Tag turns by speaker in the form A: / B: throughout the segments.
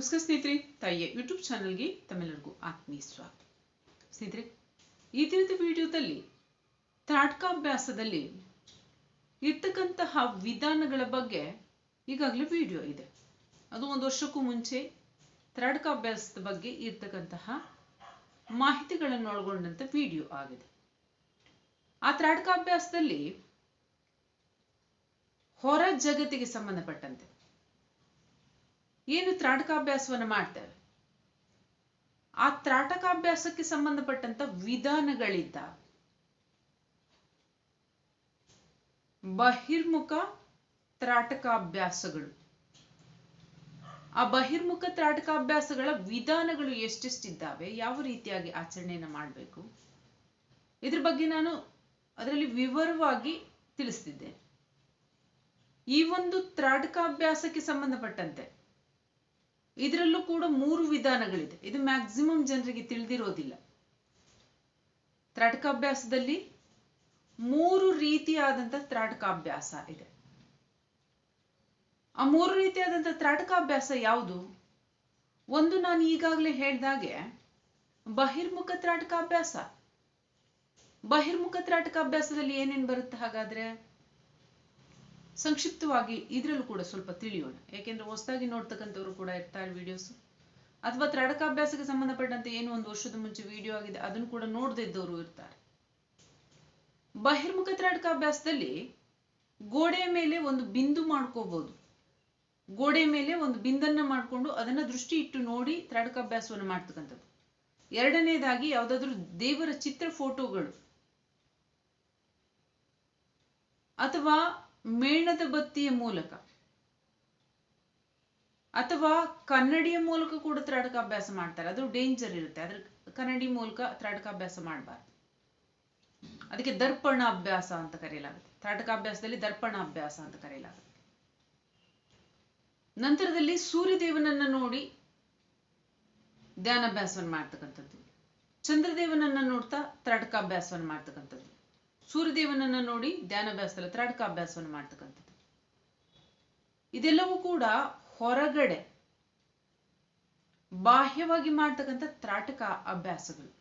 A: ನಮಸ್ಕಾರ ಸ್ನೇಹಿತರೆ, ತಾಯಿಯ ಯೂಟ್ಯೂಬ್ ಚಾನಲ್ಗೆ ತಮ್ಮೆಲ್ಲರಿಗೂ ಆತ್ಮೀಯ ಸ್ವಾಗತ. ಸ್ನೇಹಿತರೆ, ಈ ದಿನದ ವಿಡಿಯೋದಲ್ಲಿ ತ್ರಾಟಕಾಭ್ಯಾಸದಲ್ಲಿ ಇರ್ತಕ್ಕಂತಹ ವಿಧಾನಗಳ ಬಗ್ಗೆ ಈಗಾಗಲೇ ವಿಡಿಯೋ ಇದೆ. ಅದು ಒಂದು ವರ್ಷಕ್ಕೂ ಮುಂಚೆ ತ್ರಾಟಕಾಭ್ಯಾಸದ ಬಗ್ಗೆ ಇರ್ತಕ್ಕಂತಹ ಮಾಹಿತಿಗಳನ್ನು ಒಳಗೊಂಡಂತ ವಿಡಿಯೋ ಆಗಿದೆ. ಆ ತ್ರಾಟಕಾಭ್ಯಾಸದಲ್ಲಿ ಹೊರ ಜಗತ್ತಿಗೆ ಸಂಬಂಧಪಟ್ಟಂತೆ ಏನು ತ್ರಾಟಕಾಭ್ಯಾಸವನ್ನು ಮಾಡ್ತೇವೆ? ಆ ತ್ರಾಟಕಾಭ್ಯಾಸಕ್ಕೆ ಸಂಬಂಧಪಟ್ಟಂತ ವಿಧಾನಗಳಿದ್ದ. ಬಹಿರ್ಮುಖ ತ್ರಾಟಕಾಭ್ಯಾಸಗಳು. ಆ ಬಹಿರ್ಮುಖ ತ್ರಾಟಕಾಭ್ಯಾಸಗಳ ವಿಧಾನಗಳು ಎಷ್ಟೆಷ್ಟಿದ್ದಾವೆ? ಯಾವ ರೀತಿಯಾಗಿ ಆಚರಣೆಯನ್ನು ಮಾಡಬೇಕು? ಇದ್ರ ಬಗ್ಗೆ ನಾನು ಅದರಲ್ಲಿ ವಿವರವಾಗಿ ತಿಳಿಸ್ತಿದ್ದೆ ಈ ಒಂದು ತ್ರಾಟಕಾಭ್ಯಾಸಕ್ಕೆ ಸಂಬಂಧಪಟ್ಟಂತೆ ಇದರಲ್ಲೂ ಕೂಡ ಮೂರು ವಿಧಾನಗಳಿದೆ. ಇದು ಮ್ಯಾಕ್ಸಿಮಮ್ ಜನರಿಗೆ ತಿಳಿದಿರೋದಿಲ್ಲ. ತ್ರಾಟಕಾಭ್ಯಾಸದಲ್ಲಿ ಮೂರು ರೀತಿಯಾದಂಥ ತ್ರಾಟಕಾಭ್ಯಾಸ ಇದೆ. ಆ ಮೂರು ರೀತಿಯಾದಂಥ ತ್ರಾಟಕಾಭ್ಯಾಸ ಯಾವುದು? ಒಂದು ನಾನು ಈಗಾಗಲೇ ಹೇಳ್ದಾಗೆ ಬಹಿರ್ಮುಖ ತ್ರಾಟಕಾಭ್ಯಾಸ. ಬಹಿರ್ಮುಖ ತ್ರಾಟಕಾಭ್ಯಾಸದಲ್ಲಿ ಏನೇನು ಬರುತ್ತೆ ಹಾಗಾದ್ರೆ? ಸಂಕ್ಷಿಪ್ತವಾಗಿ ಇದರಲ್ಲೂ ಕೂಡ ಸ್ವಲ್ಪ ತಿಳಿಯೋಣ. ಯಾಕೆಂದ್ರೆ ಹೊಸದಾಗಿ ನೋಡ್ತಕ್ಕಂಥವ್ರು ಕೂಡ ಇರ್ತಾರೆ ವಿಡಿಯೋಸ್ ಅಥವಾ ತ್ರಡಕಾಭ್ಯಾಸಕ್ಕೆ ಸಂಬಂಧಪಟ್ಟಂತೆ ಏನು ಒಂದು ವರ್ಷದ ಮುಂಚೆ ವಿಡಿಯೋ ಆಗಿದೆ, ಅದನ್ನು ಕೂಡ ನೋಡದೇ ಇದ್ದವರು ಇರ್ತಾರೆ. ಬಹಿರ್ಮುಖ ತ್ರಾಟಕಾಭ್ಯಾಸದಲ್ಲಿ ಗೋಡೆಯ ಮೇಲೆ ಒಂದು ಬಿಂದು ಮಾಡ್ಕೋಬಹುದು ಗೋಡೆ ಮೇಲೆ ಒಂದು ಬಿಂದನ್ನ ಮಾಡಿಕೊಂಡು ಅದನ್ನ ದೃಷ್ಟಿ ಇಟ್ಟು ನೋಡಿ ತ್ರಾಟಕಾಭ್ಯಾಸವನ್ನು ಮಾಡ್ತಕ್ಕಂಥದ್ದು. ಎರಡನೇದಾಗಿ ಯಾವುದಾದ್ರೂ ದೇವರ ಚಿತ್ರ ಫೋಟೋಗಳು ಅಥವಾ ಮೇಣದ ಬತ್ತಿಯ ಮೂಲಕ. ಅಥವಾ ಕನ್ನಡಿಯ ಮೂಲಕ ಕೂಡ ತ್ರಾಟಕಾಭ್ಯಾಸ ಮಾಡ್ತಾರೆ. ಅದು ಡೇಂಜರ್ ಇರುತ್ತೆ. ಅದ್ರ ಕನ್ನಡಿ ಮೂಲಕ ತ್ರಾಟಕಾಭ್ಯಾಸ ಮಾಡಬಾರ್ದು. ಅದಕ್ಕೆ ದರ್ಪಣ ಅಭ್ಯಾಸ ಅಂತ ಕರೆಯಲಾಗುತ್ತೆ. ತ್ರಾಟಕಾಭ್ಯಾಸದಲ್ಲಿ ದರ್ಪಣ ಅಭ್ಯಾಸ ಅಂತ ಕರೆಯಲಾಗುತ್ತೆ. ನಂತರದಲ್ಲಿ ಸೂರ್ಯದೇವನನ್ನ ನೋಡಿ ಧ್ಯಾನಾಭ್ಯಾಸವನ್ನು ಮಾಡ್ತಕ್ಕಂಥದ್ದು. ಚಂದ್ರದೇವನನ್ನ ನೋಡ್ತಾ ತ್ರಾಟಕಾಭ್ಯಾಸವನ್ನು ಮಾಡ್ತಕ್ಕಂಥದ್ದು. ಸೂರ್ಯದೇವನನ್ನ ನೋಡಿ ಧ್ಯಾನಾಭ್ಯಾಸದಲ್ಲಿ ತ್ರಾಟಕಾಭ್ಯಾಸವನ್ನು ಮಾಡ್ತಕ್ಕಂಥದ್ದು. ಇದೆಲ್ಲವೂ ಕೂಡ ಹೊರಗಡೆ ಬಾಹ್ಯವಾಗಿ ಮಾಡ್ತಕ್ಕಂಥ ತ್ರಾಟಕ ಅಭ್ಯಾಸಗಳು.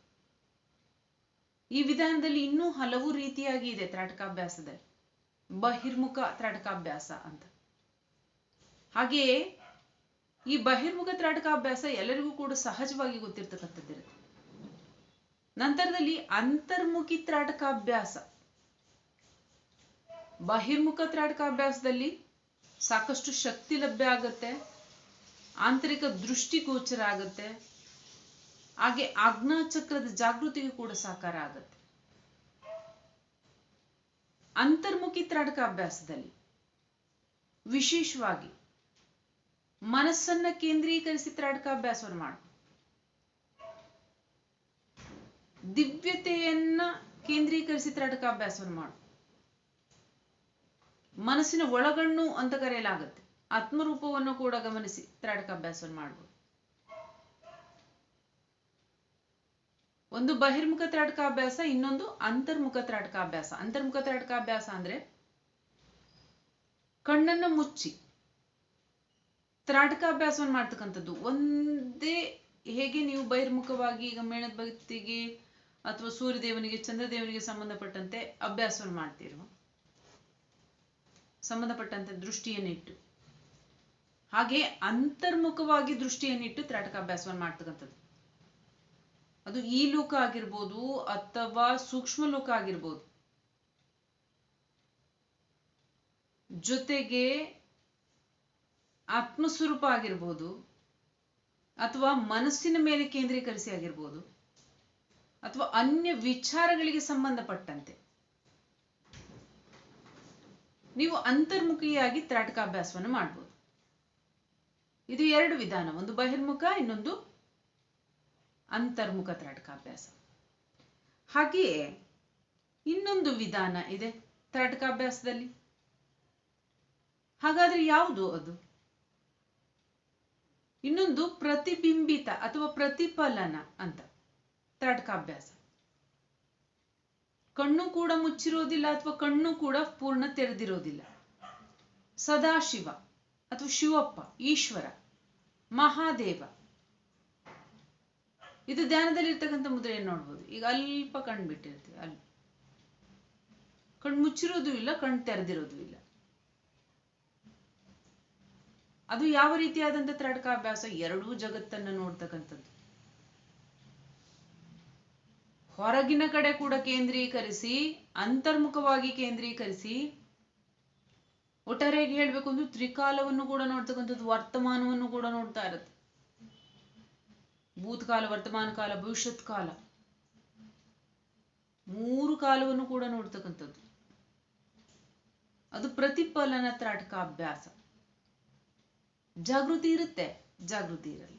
A: ಈ ವಿಧಾನದಲ್ಲಿ ಇನ್ನೂ ಹಲವು ರೀತಿಯಾಗಿ ಇದೆ ತ್ರಾಟಕಾಭ್ಯಾಸದಲ್ಲಿ ಬಹಿರ್ಮುಖ ತ್ರಾಟಕಾಭ್ಯಾಸ ಅಂತ. ಹಾಗೆಯೇ ಈ ಬಹಿರ್ಮುಖ ತ್ರಾಟಕಾಭ್ಯಾಸ ಎಲ್ಲರಿಗೂ ಕೂಡ ಸಹಜವಾಗಿ ಗೊತ್ತಿರ್ತಕ್ಕಂಥದ್ದಿರುತ್ತೆ. ನಂತರದಲ್ಲಿ ಅಂತರ್ಮುಖಿ ತ್ರಾಟಕಾಭ್ಯಾಸ ಬಹಿರ್ಮುಖ ತ್ರಾಟಕ ಅಭ್ಯಾಸದಲ್ಲಿ ಸಾಕಷ್ಟು ಶಕ್ತಿ ಲಭ್ಯ ಆಗುತ್ತೆ, ಆಂತರಿಕ ದೃಷ್ಟಿ ಗೋಚರ ಆಗುತ್ತೆ, ಹಾಗೆ ಆಜ್ಞಾಚಕ್ರದ ಜಾಗೃತಿಗೂ ಕೂಡ ಸಾಕಾರ ಆಗುತ್ತೆ. ಅಂತರ್ಮುಖಿ ತ್ರಾಟಕ ಅಭ್ಯಾಸದಲ್ಲಿ ವಿಶೇಷವಾಗಿ ಮನಸ್ಸನ್ನ ಕೇಂದ್ರೀಕರಿಸಿ ತ್ರಾಟಕಾಭ್ಯಾಸವನ್ನು ಮಾಡು ದಿವ್ಯತೆಯನ್ನ ಕೇಂದ್ರೀಕರಿಸಿ ತ್ರಾಟಕಾಭ್ಯಾಸವನ್ನು ಮಾಡು ಮನಸ್ಸಿನ ಒಳಗಣ್ಣು ಅಂತ ಕರೆಯಲಾಗುತ್ತೆ. ಆತ್ಮರೂಪವನ್ನು ಕೂಡ ಗಮನಿಸಿ ತ್ರಾಟಕ ಅಭ್ಯಾಸವನ್ನು ಮಾಡ್ಬೋದು. ಒಂದು ಬಹಿರ್ಮುಖ ತ್ರಾಟಕಾಭ್ಯಾಸ ಇನ್ನೊಂದು ಅಂತರ್ಮುಖ ತ್ರಾಟಕ ಅಭ್ಯಾಸ. ಅಂತರ್ಮುಖ ತ್ರಾಟಕ ಅಭ್ಯಾಸ ಅಂದ್ರೆ ಕಣ್ಣನ್ನು ಮುಚ್ಚಿ ತ್ರಾಟಕ ತ್ರಾಟಕಾಭ್ಯಾಸವನ್ನು ಮಾಡ್ತಕ್ಕಂಥದ್ದು. ಒಂದೇ ಹೇಗೆ ನೀವು ಬಹಿರ್ಮುಖವಾಗಿ ಈಗ ಮೇಣದ ಭಕ್ತಿಗೆ ಅಥವಾ ಸೂರ್ಯದೇವನಿಗೆ, ಚಂದ್ರದೇವನಿಗೆ ಸಂಬಂಧಪಟ್ಟಂತೆ ಅಭ್ಯಾಸವನ್ನು ಮಾಡ್ತಿರೋ ಸಂಬಂಧಪಟ್ಟಂತೆ ದೃಷ್ಟಿಯನ್ನಿಟ್ಟು. ಹಾಗೆ ಅಂತರ್ಮುಖವಾಗಿ ದೃಷ್ಟಿಯನ್ನಿಟ್ಟು ತ್ರಾಟಕಾಭ್ಯಾಸವನ್ನು ಮಾಡ್ತಕ್ಕಂಥದ್ದು. ಅದು ಈ ಲೋಕ ಆಗಿರ್ಬೋದು ಅಥವಾ ಸೂಕ್ಷ್ಮ ಲೋಕ ಆಗಿರ್ಬೋದು. ಜೊತೆಗೆ ಆತ್ಮಸ್ವರೂಪ ಆಗಿರ್ಬೋದು ಅಥವಾ ಮನಸ್ಸಿನ ಮೇಲೆ ಕೇಂದ್ರೀಕರಿಸಿ ಆಗಿರ್ಬೋದು ಅಥವಾ ಅನ್ಯ ವಿಚಾರಗಳಿಗೆ ಸಂಬಂಧಪಟ್ಟಂತೆ. ನೀವು ಅಂತರ್ಮುಖಿಯಾಗಿ ತ್ರಾಟಕಾಭ್ಯಾಸವನ್ನು ಮಾಡ್ಬೋದು. ಇದು ಎರಡು ವಿಧಾನ, ಒಂದು ಬಹಿರ್ಮುಖ, ಇನ್ನೊಂದು ಅಂತರ್ಮುಖ ತ್ರಾಟಕಾಭ್ಯಾಸ ಹಾಗೆಯೇ ಇನ್ನೊಂದು ವಿಧಾನ ಇದೆ ತ್ರಾಟಕಾಭ್ಯಾಸದಲ್ಲಿ ಹಾಗಾದ್ರೆ ಯಾವುದು ಅದು? ಇನ್ನೊಂದು ಪ್ರತಿಬಿಂಬಿತ ಅಥವಾ ಪ್ರತಿಫಲನ ಅಂತ ತ್ರಾಟಕಾಭ್ಯಾಸ ಕಣ್ಣು ಕೂಡ ಮುಚ್ಚಿರೋದಿಲ್ಲ ಅಥವಾ ಕಣ್ಣು ಕೂಡ ಪೂರ್ಣ ತೆರೆದಿರೋದಿಲ್ಲ. ಸದಾಶಿವ ಅಥವಾ ಶಿವಪ್ಪ, ಈಶ್ವರ, ಮಹಾದೇವ. ಇದು ಧ್ಯಾನದಲ್ಲಿ ಇರ್ತಕ್ಕಂಥ ಮುದ್ರೆಯನ್ನು ನೋಡ್ಬೋದು. ಈಗ ಅಲ್ಪ ಕಣ್ಣು ಬಿಟ್ಟಿರ್ತೀವಿ ಅಲ್ಲಿ ಕಣ್ಣು ಮುಚ್ಚಿರೋದು ಇಲ್ಲ, ಕಣ್ಣು ತೆರೆದಿರೋದು ಇಲ್ಲ. ಅದು ಯಾವ ರೀತಿಯಾದಂಥ ಅಭ್ಯಾಸ? ಎರಡೂ ಜಗತ್ತನ್ನ ನೋಡ್ತಕ್ಕಂಥದ್ದು. ಹೊರಗಿನ ಕಡೆ ಕೂಡ ಕೇಂದ್ರೀಕರಿಸಿ, ಅಂತರ್ಮುಖವಾಗಿ ಕೇಂದ್ರೀಕರಿಸಿ, ಒಟ್ಟಾರೆಯಾಗಿ ಹೇಳ್ಬೇಕು ಅಂದ್ರೆ ತ್ರಿಕಾಲವನ್ನು ಕೂಡ ನೋಡ್ತಕ್ಕಂಥದ್ದು, ವರ್ತಮಾನವನ್ನು ಕೂಡ ನೋಡ್ತಾ ಇರುತ್ತೆ. ಭೂತಕಾಲ, ವರ್ತಮಾನ ಕಾಲ, ಭವಿಷ್ಯತ್ ಕಾಲ. ಮೂರು ಕಾಲವನ್ನು ಕೂಡ ನೋಡ್ತಕ್ಕಂಥದ್ದು. ಅದು ಪ್ರತಿಫಲನ ತ್ರಾಟಕ ಅಭ್ಯಾಸ. ಜಾಗೃತಿ ಇರುತ್ತೆ, ಜಾಗೃತಿ ಇರಲ್ಲ.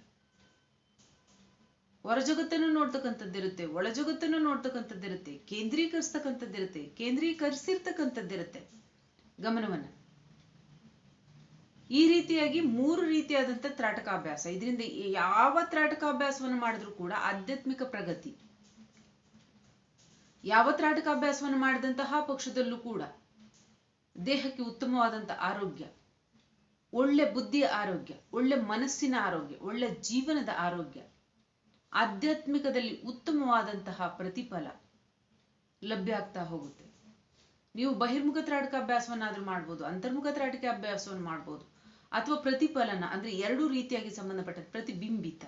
A: ಹೊರ ಜಗತ್ತನ್ನು ನೋಡ್ತಕ್ಕಂಥದ್ದಿರುತ್ತೆ, ಒಳ ಜಗತ್ತನ್ನು ನೋಡ್ತಕ್ಕಂಥದ್ದಿರುತ್ತೆ, ಕೇಂದ್ರೀಕರಿಸ್ತಕ್ಕಂಥದ್ದಿರುತ್ತೆ, ಕೇಂದ್ರೀಕರಿಸಿರ್ತಕ್ಕಂಥದ್ದಿರುತ್ತೆ. ಗಮನವನ್ನ. ಈ ರೀತಿಯಾಗಿ ಮೂರು ರೀತಿಯಾದಂಥ ತ್ರಾಟಕಾಭ್ಯಾಸ. ಇದರಿಂದ ಯಾವ ತ್ರಾಟಕಾಭ್ಯಾಸವನ್ನು ಮಾಡಿದ್ರು ಕೂಡ ಆಧ್ಯಾತ್ಮಿಕ ಪ್ರಗತಿ. ಯಾವ ತ್ರಾಟಕಾಭ್ಯಾಸವನ್ನು ಮಾಡಿದಂತಹ ಪಕ್ಷದಲ್ಲೂ ಕೂಡ ದೇಹಕ್ಕೆ ಉತ್ತಮವಾದಂಥ ಆರೋಗ್ಯ, ಒಳ್ಳೆ ಬುದ್ಧಿಯ ಆರೋಗ್ಯ, ಒಳ್ಳೆ ಮನಸ್ಸಿನ ಆರೋಗ್ಯ, ಒಳ್ಳೆ ಜೀವನದ ಆರೋಗ್ಯ ಆಧ್ಯಾತ್ಮಿಕದಲ್ಲಿ ಉತ್ತಮವಾದಂತಹ ಪ್ರತಿಫಲ ಲಭ್ಯ ಆಗ್ತಾ ಹೋಗುತ್ತೆ. ನೀವು ಬಹಿರ್ಮುಖ ತ್ರಾಟಕ ಅಭ್ಯಾಸವನ್ನಾದ್ರೂ ಮಾಡ್ಬೋದು, ಅಂತರ್ಮುಖ ತ್ರಾಟಕ ಅಭ್ಯಾಸವನ್ನು ಮಾಡ್ಬೋದು, ಅಥವಾ ಪ್ರತಿಫಲನ ಅಂದ್ರೆ ಎರಡು ರೀತಿಯಾಗಿ ಸಂಬಂಧಪಟ್ಟ ಪ್ರತಿಬಿಂಬಿತ.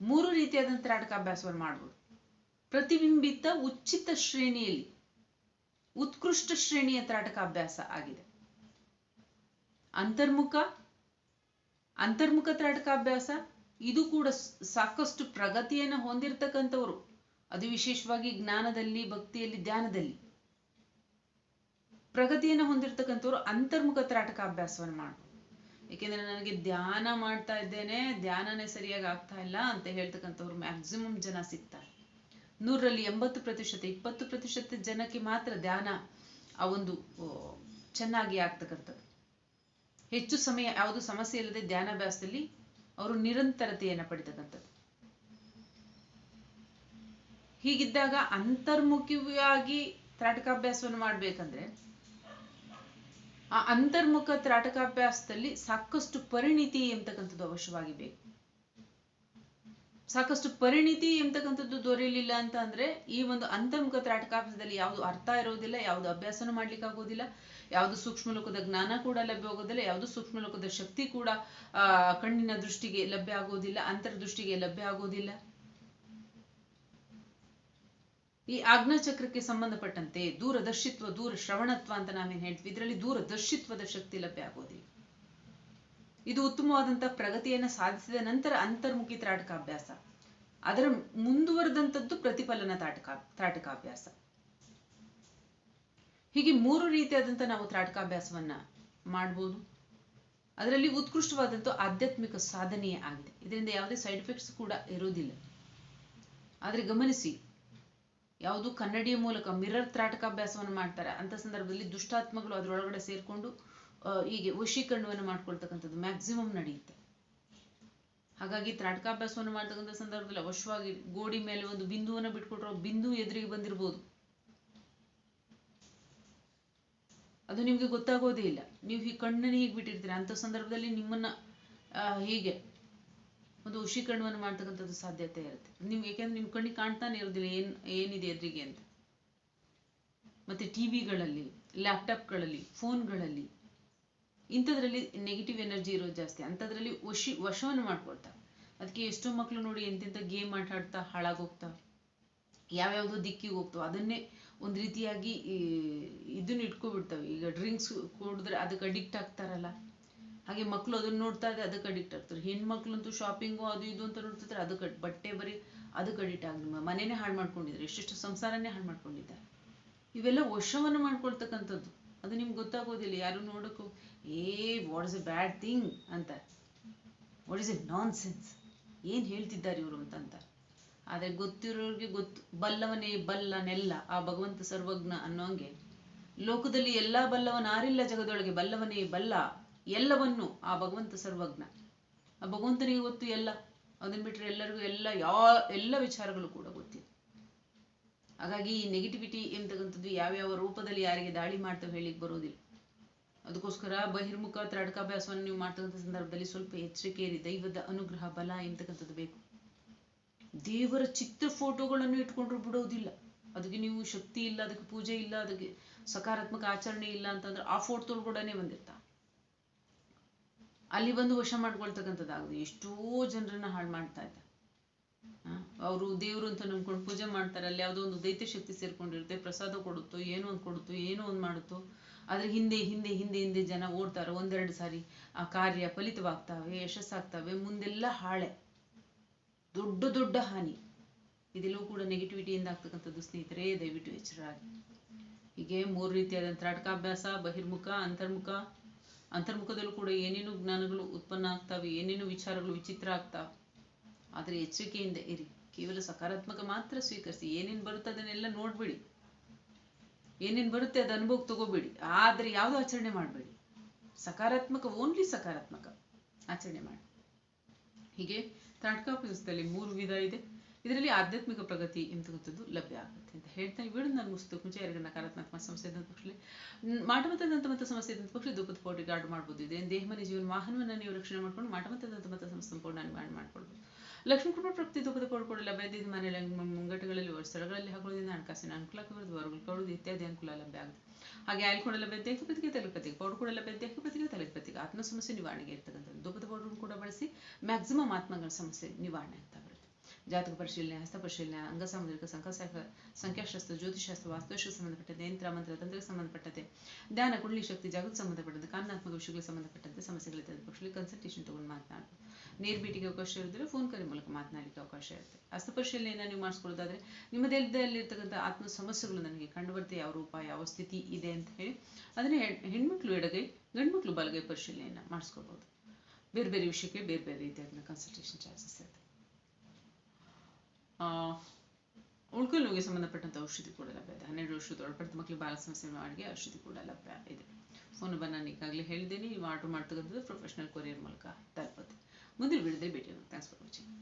A: ಮೂರು ರೀತಿಯಾದಂಥ ತ್ರಾಟಕಾಭ್ಯಾಸವನ್ನು ಮಾಡ್ಬೋದು. ಪ್ರತಿಬಿಂಬಿತ ಉಚಿತ ಶ್ರೇಣಿಯಲ್ಲಿ, ಉತ್ಕೃಷ್ಟ ಶ್ರೇಣಿಯ ತ್ರಾಟಕ ಅಭ್ಯಾಸ ಆಗಿದೆ. ಅಂತರ್ಮುಖ ಅಂತರ್ಮುಖ ತ್ರಾಟಕಾಭ್ಯಾಸ ಇದು ಕೂಡ ಸಾಕಷ್ಟು ಪ್ರಗತಿಯನ್ನು ಹೊಂದಿರತಕ್ಕಂಥವರು. ಅದು ವಿಶೇಷವಾಗಿ ಜ್ಞಾನದಲ್ಲಿ, ಭಕ್ತಿಯಲ್ಲಿ, ಧ್ಯಾನದಲ್ಲಿ. ಪ್ರಗತಿಯನ್ನು ಹೊಂದಿರತಕ್ಕಂಥವ್ರು ಅಂತರ್ಮುಖ ತ್ರಾಟಕಾಭ್ಯಾಸವನ್ನು ಮಾಡ್ಬೋದು ಏಕೆಂದ್ರೆ ನನಗೆ ಧ್ಯಾನ ಮಾಡ್ತಾ ಇದ್ದೇನೆ, ಧ್ಯಾನನೇ ಸರಿಯಾಗಿ ಆಗ್ತಾ ಇಲ್ಲ ಅಂತ ಹೇಳ್ತಕ್ಕಂಥವ್ರು ಮ್ಯಾಕ್ಸಿಮಮ್ ಜನ ಸಿಗ್ತಾರೆ. ನೂರರಲ್ಲಿ ಎಂಬತ್ತು ಪ್ರತಿಶತ, ಇಪ್ಪತ್ತು ಪ್ರತಿಶತ ಜನಕ್ಕೆ ಮಾತ್ರ ಧ್ಯಾನ ಆ ಒಂದು ಚೆನ್ನಾಗಿ ಆಗ್ತಕ್ಕಂಥದ್ದು. ಹೆಚ್ಚು ಸಮಯ ಯಾವುದು ಸಮಸ್ಯೆ ಇಲ್ಲದೆ ಧ್ಯಾನಾಭ್ಯಾಸದಲ್ಲಿ ಅವರು ನಿರಂತರತೆಯನ್ನು ಪಡಿತಕ್ಕಂಥದ್ದು. ಹೀಗಿದ್ದಾಗ ಅಂತರ್ಮುಖಿಯಾಗಿ ತ್ರಾಟಕಾಭ್ಯಾಸವನ್ನು ಮಾಡ್ಬೇಕಂದ್ರೆ, ಆ ಅಂತರ್ಮುಖ ತ್ರಾಟಕಾಭ್ಯಾಸದಲ್ಲಿ ಸಾಕಷ್ಟು ಪರಿಣಿತಿ ಎಂಬತಕ್ಕಂಥದ್ದು ಅವಶ್ಯವಾಗಿ ಬೇಕು ಸಾಕಷ್ಟು ಪರಿಣಿತಿ ಎಂಬತಕ್ಕಂಥದ್ದು ದೊರೆಯಲಿಲ್ಲ ಅಂತ ಅಂದ್ರೆ ಈ ಒಂದು ಅಂತರ್ಮುಖ ತ್ರಾಟಕಾಭ್ಯಾಸದಲ್ಲಿ ಯಾವುದು ಅರ್ಥ ಇರೋದಿಲ್ಲ, ಯಾವುದು ಅಭ್ಯಾಸನೂ ಮಾಡ್ಲಿಕ್ಕೆ ಆಗೋದಿಲ್ಲ ಯಾವುದು ಸೂಕ್ಷ್ಮ ಲೋಕದ ಜ್ಞಾನ ಕೂಡ ಲಭ್ಯ ಆಗೋದಿಲ್ಲ, ಯಾವುದು ಸೂಕ್ಷ್ಮ ಲೋಕದ ಶಕ್ತಿ ಕೂಡ ಕಣ್ಣಿನ ದೃಷ್ಟಿಗೆ ಲಭ್ಯ ಆಗೋದಿಲ್ಲ, ಅಂತರ್ದೃಷ್ಟಿಗೆ ಲಭ್ಯ ಆಗೋದಿಲ್ಲ. ಈ ಆಜ್ಞಾಚಕ್ರಕ್ಕೆ ಸಂಬಂಧಪಟ್ಟಂತೆ ದೂರದರ್ಶಿತ್ವ, ದೂರ ಶ್ರವಣತ್ವ ಅಂತ ನಾವೇನ್ ಹೇಳ್ತೀವಿ, ಇದರಲ್ಲಿ ದೂರದರ್ಶಿತ್ವದ ಶಕ್ತಿ ಲಭ್ಯ ಆಗೋದಿಲ್ಲ. ಇದು ಉತ್ತಮವಾದಂತಹ ಪ್ರಗತಿಯನ್ನು ಸಾಧಿಸಿದ ನಂತರ ಅಂತರ್ಮುಖಿ ತ್ರಾಟಕಾಭ್ಯಾಸ ಅದರ ಮುಂದುವರೆದಂಥದ್ದು ಪ್ರತಿಫಲನ ತಾಟಕ ತ್ರಾಟಕಾಭ್ಯಾಸ ಹೀಗೆ ಮೂರು ರೀತಿಯಾದಂಥ ನಾವು ತ್ರಾಟಕಾಭ್ಯಾಸವನ್ನ ಮಾಡ್ಬೋದು. ಅದರಲ್ಲಿ ಉತ್ಕೃಷ್ಟವಾದಂಥ ಆಧ್ಯಾತ್ಮಿಕ ಸಾಧನೆಯೇ ಆಗಿದೆ. ಇದರಿಂದ ಯಾವುದೇ ಸೈಡ್ ಎಫೆಕ್ಟ್ಸ್ ಕೂಡ ಇರೋದಿಲ್ಲ ಆದರೆ ಗಮನಿಸಿ, ಯಾವುದು ಕನ್ನಡಿಯ ಮೂಲಕ ಮಿರರ್ ತ್ರಾಟಕಾಭ್ಯಾಸವನ್ನು ಮಾಡ್ತಾರೆ ಅಂತ ಸಂದರ್ಭದಲ್ಲಿ ದುಷ್ಟಾತ್ಮಗಳು ಅದರೊಳಗಡೆ ಸೇರಿಕೊಂಡು ಹೀಗೆ ವಶೀಕರಣವನ್ನು ಮಾಡ್ಕೊಳ್ತಕ್ಕಂಥದ್ದು ಮ್ಯಾಕ್ಸಿಮಮ್ ನಡೆಯುತ್ತೆ. ಹಾಗಾಗಿ ತ್ರಾಟಕಾಭ್ಯಾಸವನ್ನು ಮಾಡ್ತಕ್ಕಂಥ ಸಂದರ್ಭದಲ್ಲಿ ಅವಶ್ಯವಾಗಿ ಗೋಡಿ ಮೇಲೆ ಒಂದು ಬಿಂದುವನ್ನು ಬಿಟ್ಕೊಟ್ರೆ ಬಿಂದು ಎದುರಿಗೆ ಬಂದಿರಬಹುದು ಅದು ನಿಮ್ಗೆ ಗೊತ್ತಾಗೋದೇ ಇಲ್ಲ. ನೀವು ಈ ಕಣ್ಣನ್ನು ಹೀಗೆ ಬಿಟ್ಟಿರ್ತೀರ. ಅಂತ ಸಂದರ್ಭದಲ್ಲಿ ನಿಮ್ಮನ್ನ ಹೀಗೆ ಒಂದು ವಶೀಕರಣವನ್ನು ಮಾಡ್ತಕ್ಕಂಥದ್ದು ಸಾಧ್ಯತೆ ಇರುತ್ತೆ. ನಿಮ್ಗೆ ಯಾಕೆಂದ್ರೆ ನಿಮ್ ಕಣ್ಣಿಗೆ ಕಾಣ್ತಾನೆ ಇರೋದಿಲ್ಲ ಏನ್, ಏನಿದೆ ಎದುರಿಗೆ ಅಂತ. ಮತ್ತೆ ಟಿವಿಗಳಲ್ಲಿ ಲ್ಯಾಪ್ಟಾಪ್ಗಳಲ್ಲಿ, ಫೋನ್ಗಳಲ್ಲಿ ಇಂಥದ್ರಲ್ಲಿ ನೆಗೆಟಿವ್ ಎನರ್ಜಿ ಇರೋದು ಜಾಸ್ತಿ. ಅಂಥದ್ರಲ್ಲಿ ವಶಿ, ವಶವನ್ನು ಮಾಡ್ಕೊಳ್ತಾರೆ ಅದಕ್ಕೆ ಎಷ್ಟೋ ಮಕ್ಕಳು ನೋಡಿ ಎಂತೆಂಥ ಗೇಮ್ ಆಟ ಆಡ್ತಾ, ಹಾಳಾಗೋಗ್ತಾ, ಯಾವ್ಯಾವುದೋ ದಿಕ್ಕಿಗೆ ಹೋಗ್ತಾವೆ ಅದನ್ನೇ ಒಂದು ರೀತಿಯಾಗಿ ಇದನ್ನ ಇಟ್ಕೊಬಿಡ್ತವೆ. ಈಗ ಡ್ರಿಂಕ್ಸ್ ಕುಡಿದ್ರೆ ಅದಕ್ಕೆ ಅಡಿಕ್ಟ್ ಆಗ್ತಾರಲ್ಲ. ಹಾಗೆ ಮಕ್ಕಳು ಅದನ್ನ ನೋಡ್ತಾ ಇದ್ರೆ ಅದಕ್ಕೆ ಅಡಿಕ್ಟ್ ಆಗ್ತಾರೆ. ಹೆಣ್ಮಕ್ಳಂತೂ ಶಾಪಿಂಗು ಅದು ಇದು ಅಂತ ನೋಡ್ತಿದ್ರೆ ಅದಕ್ಕೆ ಬಟ್ಟೆ ಬರೀ ಅದಕ್ಕೆ ಅಡಿಕ್ಟ್ ಆಗಿ ಮನೆನೇ ಹಾಳು ಮಾಡ್ಕೊಂಡಿದ್ದಾರೆ. ಎಷ್ಟೆಷ್ಟು ಸಂಸಾರನೇ ಹಾಳು ಮಾಡ್ಕೊಂಡಿದ್ದಾರೆ. ಇವೆಲ್ಲ ವಶವನ್ನು ಮಾಡ್ಕೊಳ್ತಕ್ಕಂಥದ್ದು. ಅದು ನಿಮ್ಗೆ ಗೊತ್ತಾಗೋದಿಲ್ಲ. ಯಾರು ನೋಡೋಕು ಏ what is a bad thing ಅಂತ. What is a nonsense ಏನು ಹೇಳ್ತಿದ್ದಾರೆ ಇವರು ಅಂತಂತ ಆದರೆ ಗೊತ್ತಿರೋರಿಗೆ ಗೊತ್ತು, ಬಲ್ಲವನೇ ಬಲ್ಲನೆಲ್ಲ ಆ ಭಗವಂತ ಸರ್ವಜ್ಞ ಅನ್ನೋಂಗೆ ಲೋಕದಲ್ಲಿ ಎಲ್ಲಾ ಬಲ್ಲವನಾರಿಲ್ಲ ಜಗದೊಳಗೆ ಬಲ್ಲವನೇ ಬಲ್ಲ ಎಲ್ಲವನ್ನು ಆ ಭಗವಂತ ಸರ್ವಜ್ಞ. ಆ ಭಗವಂತನಿಗೆ ಗೊತ್ತು ಎಲ್ಲ. ಅದನ್ನ ಬಿಟ್ಟರೆ ಎಲ್ಲರಿಗೂ ಎಲ್ಲ ಯಾ, ಎಲ್ಲ ವಿಚಾರಗಳು ಕೂಡ ಗೊತ್ತಿದೆ ಹಾಗಾಗಿ ಈ ನೆಗೆಟಿವಿಟಿ ಎಂತಕ್ಕಂಥದ್ದು ಯಾವ್ಯಾವ ರೂಪದಲ್ಲಿ ಯಾರಿಗೆ ದಾಳಿ ಮಾಡ್ತವೆ ಹೇಳಿಕ್ ಬರೋದಿಲ್ಲ. ಅದಕ್ಕೋಸ್ಕರ ಬಹಿರ್ಮುಖ ತ್ರಾಟಕಾಭ್ಯಾಸವನ್ನು ನೀವು ಮಾಡ್ತಕ್ಕಂಥ ಸಂದರ್ಭದಲ್ಲಿ ಸ್ವಲ್ಪ ಎಚ್ಚರಿಕೆ ಇರಿ ದೈವದ ಅನುಗ್ರಹ, ಬಲ ಎಂತಕ್ಕಂಥದ್ದು ಬೇಕು. ದೇವರ ಚಿತ್ರ ಫೋಟೋಗಳನ್ನು ಇಟ್ಕೊಂಡ್ರು ಬಿಡೋದಿಲ್ಲ. ಅದಕ್ಕೆ ನೀವು ಶಕ್ತಿ ಇಲ್ಲ, ಅದಕ್ಕೆ ಪೂಜೆ ಇಲ್ಲ, ಅದಕ್ಕೆ ಸಕಾರಾತ್ಮಕ ಆಚರಣೆ ಇಲ್ಲ ಅಂತಂದ್ರೆ ಆ ಫೋಟೋದೊಳಗಡೆ ಬಂದಿರ್ತಾ. ಅಲ್ಲಿ ಬಂದು ವಶ ಮಾಡ್ಕೊಳ್ತಕ್ಕಂಥದ್ದಾಗುದು ಎಷ್ಟೋ ಜನರನ್ನ ಹಾಳು ಮಾಡ್ತಾ ಇದ್ದ. ಅವರು ದೇವರು ಅಂತ ನಂಬ್ಕೊಂಡು ಪೂಜೆ ಮಾಡ್ತಾರೆ. ಅಲ್ಲಿ ಯಾವುದೋ ಒಂದು ದೈತ್ಯ ಶಕ್ತಿ ಸೇರ್ಕೊಂಡಿರುತ್ತೆ. ಪ್ರಸಾದ ಕೊಡುತ್ತೋ, ಏನೋ ಒಂದು ಕೊಡುತ್ತೋ, ಏನೋ ಒಂದು ಮಾಡುತ್ತೋ, ಆದ್ರೆ ಹಿಂದೆ ಹಿಂದೆ ಹಿಂದೆ ಹಿಂದೆ ಜನ ಓಡ್ತಾರೆ. ಒಂದೆರಡು ಸಾರಿ ಆ ಕಾರ್ಯ ಫಲಿತವಾಗ್ತವೆ, ಯಶಸ್ಸಾಗ್ತವೆ, ಮುಂದೆಲ್ಲ ಹಾಳೆ. ದೊಡ್ಡ ದೊಡ್ಡ ಹಾನಿ. ಇದೆಲ್ಲವೂ ಕೂಡ ನೆಗೆಟಿವಿಟಿಯಿಂದ ಆಗ್ತಕ್ಕಂಥದ್ದು ಸ್ನೇಹಿತರೆ, ದಯವಿಟ್ಟು ಎಚ್ಚರಾಗಿ ಹೀಗೆ ಮೂರು ರೀತಿಯಾದಂಥ ತ್ರಾಟಕಾಭ್ಯಾಸ ಬಹಿರ್ಮುಖ, ಅಂತರ್ಮುಖ. ಅಂತರ್ಮುಖದಲ್ಲೂ ಕೂಡ ಏನೇನು ಜ್ಞಾನಗಳು ಉತ್ಪನ್ನ ಆಗ್ತವೆ, ಏನೇನು ವಿಚಾರಗಳು ವಿಚಿತ್ರ ಆಗ್ತಾವೆ ಆದರೆ ಎಚ್ಚರಿಕೆಯಿಂದ ಇರಿ. ಕೇವಲ ಸಕಾರಾತ್ಮಕ ಮಾತ್ರ ಸ್ವೀಕರಿಸಿ. ಏನೇನು ಬರುತ್ತೆ ಅದನ್ನೆಲ್ಲ ನೋಡ್ಬೇಡಿ. ಏನೇನು ಬರುತ್ತೆ ಅದು ಅನುಭವಕ್ಕೆ ತಗೋಬೇಡಿ. ಆದರೆ ಯಾವುದು ಆಚರಣೆ ಮಾಡಬೇಡಿ. ಸಕಾರಾತ್ಮಕ ಓನ್ಲಿ ಸಕಾರಾತ್ಮಕ ಆಚರಣೆ ಮಾಡಿ. ಹೀಗೆ ತ್ರಾಟಕಾಭ್ಯಾಸದಲ್ಲಿ ಮೂರು ವಿಧ ಇದೆ. ಇದರಲ್ಲಿ ಆಧ್ಯಾತ್ಮಿಕ ಪ್ರಗತಿ ಎಂತಕ್ಕಂಥದ್ದು ಲಭ್ಯ ಆಗುತ್ತೆ ಅಂತ ಹೇಳ್ತಾ ವಿಡಿಯೋ ನಾನು ಮುಗಿಸ್ತು ಮುಂಚೆ ಎರಡು ನಕಾರಾತ್ಮಕ ಸಮಸ್ಯೆ ಇದ್ದಂಥ ಪಕ್ಷದಲ್ಲಿ ಮಾಟಮತದಂತ ಮತ್ತು ಸಮಸ್ಯೆ ಇದ್ದಂಥ ಪಕ್ಷ ದುಃಖದ ಪೌಡಿ ಗಾರ್ಡ್ ಮಾಡ್ಬೋದು. ಇದೆ ದೇಹ, ಮನೆ, ಜೀವನ, ವಾಹನವನ್ನು ನೀವು ರಕ್ಷಣೆ ಮಾಡ್ಕೊಂಡು ಮಾಟಮತದಂತ ಮತ್ತು ಸಮಸ್ಯೆ ನಾನು ಗಾರ್ಡ್ ಮಾಡ್ಕೊಳ್ಬೋದು. ಲಕ್ಷ್ಮೀ ಕುಟುಂಬ ಪ್ರಕೃತಿ ದುಃಖದ ಕೂಡ ಲಭ್ಯ ಇದೆ ಮನೆಯಲ್ಲಿ ಮುಂಗಟ್ಟುಗಳಲ್ಲಿ ಸ್ಥಳಗಳಲ್ಲಿ ಹಾಕೊಳ್ಳೋದ್ರಿಂದ ಹಣಕಾಸಿನ ಅನುಕೂಲ ಹೊರಗಳು ಕೊಡೋದು ಇತ್ಯಾದಿ ಅನುಕೂಲ ಲಭ್ಯ ಆಗುತ್ತೆ. ಹಾಗೆ ಆಯಿಲ್ ಕೂಡ ಲಭ್ಯ ದೇಹಪತಿಗೆ ತಲೆಪತಿಗೆ ಪೌಡ್ ಕೂಡ ಲಭ್ಯ ದೇಹಪತಿಗೆ ತಲುಪತಿಗೆ ಆತ್ಮ ಸಮಸ್ಯೆ ನಿವಾರಣೆಗೆ ಇರ್ತಕ್ಕಂಥದ್ದು. ದುಃಖದ ಪೌಡರ್ ಕೂಡ ಬಳಸಿ ಮ್ಯಾಕ್ಸಿಮಮ್ ಆತ್ಮಗಳ ಸಮಸ್ಯೆ ನಿವಾರಣೆ ಬರುತ್ತೆ ಜಾತಕ ಪರಿಶೀಲನೆ, ಹಸ್ತ ಪರಿಶೀಲನೆ, ಅಂಗ ಸಾಮುದ್ರಿಕ ಸಂಖ್ಯಾಶಾಸ್ತ್ರ ಸಂಖ್ಯಾಶಾಸ್ತ್ರ ಜ್ಯೋತಿಷಾಸ್ತ್ರ ವಾಸ್ತುಶಾಸ್ತ್ರ ಸಂಬಂಧಪಟ್ಟಂತೆ ಯಂತ್ರ ಮಂತ್ರ ತಂತ್ರಕ್ಕೆ ಸಂಬಂಧಪಟ್ಟಂತೆ, ಧ್ಯಾನ, ಕುಂಡಲಿ ಶಕ್ತಿ ಜಾಗಕ್ಕೆ ಸಂಬಂಧಪಟ್ಟಂತೆ ಕಾನೂನಾತ್ಮಕ ವಿಷಯಗಳಿಗೆ ಸಂಬಂಧಪಟ್ಟಂತೆ ಸಮಸ್ಯೆಗಳಿದ್ದ ಪಕ್ಷದಲ್ಲಿ ಕನ್ಸಲ್ಟೇಷನ್ ತಗೊಂಡು ಮಾತನಾಡ್ಬೋದು ನೇರ ಭೇಟಿಗೆ ಅವಕಾಶ ಇರೋದ್ರೆ ಫೋನ್ ಕರೆ ಮೂಲಕ ಮಾತನಾಡಲಿಕ್ಕೆ ಅವಕಾಶ ಇರುತ್ತೆ. ಹಸ್ತ ಪರಿಶೀಲನೆಯನ್ನು ನೀವು ಮಾಡಿಸ್ಕೊಳ್ಳೋದಾದ್ರೆ ನಿಮ್ಮ ದೇಹದಲ್ಲಿರ್ತಕ್ಕಂಥ ಆತ್ಮ ಸಮಸ್ಯೆಗಳು ನನಗೆ ಕಂಡು ಬರುತ್ತೆ ಯಾವ ರೂಪ, ಯಾವ ಸ್ಥಿತಿ ಇದೆ ಅಂತ ಹೇಳಿ ಅದನ್ನ ಹೆಣ್ಮಕ್ಳು ಎಡಗೈ, ಗಂಡ್ಮಕ್ಳು ಬಲಗೈ ಪರಿಶೀಲನೆಯನ್ನು ಮಾಡಿಸ್ಕೋಬಹುದು ಬೇರೆ ಬೇರೆ ವಿಷಯಕ್ಕೆ ಬೇರೆ ಬೇರೆ ರೀತಿಯಾದ ಕನ್ಸಲ್ಟೇಷನ್ ಚಾರ್ಜಸ್ ಇರುತ್ತೆ. ಉಳ್ಕಲ್ ನೋವಿಗೆ ಸಂಬಂಧಪಟ್ಟಂತ ಔಷಧಿ ಕೂಡ ಲಭ್ಯ ಇದೆ. ಹನ್ನೆರಡು ವರ್ಷದ ಒಳಪಡಿತ ಮಕ್ಕಳಿಗೆ ಬಾಲ ಸಮಸ್ಯೆ ಮಾಡಿಗೆ ಔಷಧಿ ಕೂಡ ಲಭ್ಯ ಇದೆ. ಫೋನ್ ನಂಬರ್ ನಾನು ಈಗಾಗಲೇ ಹೇಳಿದ್ದೀನಿ. ನೀವು ಆರ್ಡರ್ ಮಾಡ್ತಕ್ಕಂಥದ್ದು ಪ್ರೊಫೆಷನಲ್ ಕೊರಿಯರ್ ಮೂಲಕ ತಲುಪುತ್ತೆ. ಮುಂದಿನ ವಿಡಿಯೋದಲ್ಲಿ ಭೇಟಿ ಥ್ಯಾಂಕ್ಸ್ ಫಾರ್ ವಾಚಿಂಗ್